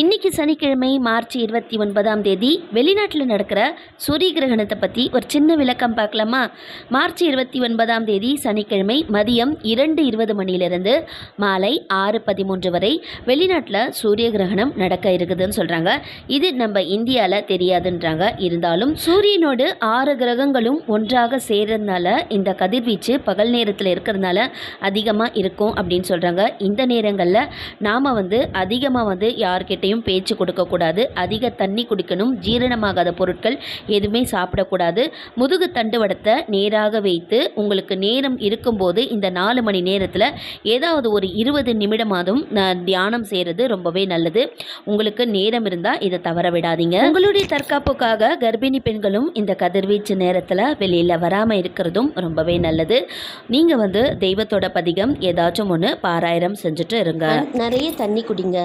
இன்னைக்கு சனிக்கிழமை மார்ச் இருபத்தி ஒன்பதாம் தேதி வெளிநாட்டில் நடக்கிற சூரிய கிரகணத்தை பற்றி ஒரு சின்ன விளக்கம் பார்க்கலாமா? மார்ச் இருபத்தி ஒன்பதாம் தேதி சனிக்கிழமை மதியம் இரண்டு இருபது மணியிலிருந்து மாலை ஆறு பதிமூன்று வரை வெளிநாட்டில் சூரிய கிரகணம் நடக்க இருக்குதுன்னு சொல்கிறாங்க இது நம்ம இந்தியாவில் தெரியாதுன்றாங்க. இருந்தாலும் சூரியனோடு ஆறு கிரகங்களும் ஒன்றாக சேர்றதுனால இந்த கதிர்வீச்சு பகல் நேரத்தில் இருக்கிறதுனால அதிகமாக இருக்கும் அப்படின்னு சொல்கிறாங்க இந்த நேரங்களில் நாம் வந்து அதிகமாக வந்து யார்கிட்டையும் பேச்சு கொடுக்கக்கூடாது. அதிக தண்ணி குடிக்கணும். ஜீரணமாகாத பொருட்கள் எதுவுமே சாப்பிடக்கூடாது. முதுகு தண்டுவடத்தை நேராக வைத்து உங்களுக்கு நேரம் இருக்கும்போது இந்த நாலு மணி நேரத்தில் ஏதாவது ஒரு இருபது நிமிடமாதும் தியானம் செய்கிறது ரொம்பவே நல்லது. உங்களுக்கு நேரம் இருந்தால் இதை தவற விடாதீங்க. உங்களுடைய தற்காப்புக்காக கர்ப்பிணி பெண்களும் இந்த கதிர்வீச்சு நேரத்தில் வெளியில் வராமல் இருக்கிறதும் ரொம்பவே நல்லது. நீங்கள் வந்து தெய்வத்தோட பதிகம் ஏதாச்சும் ஒன்று பாராயணம் செஞ்சுட்டு இருங்க. நிறைய தண்ணி குடிங்க.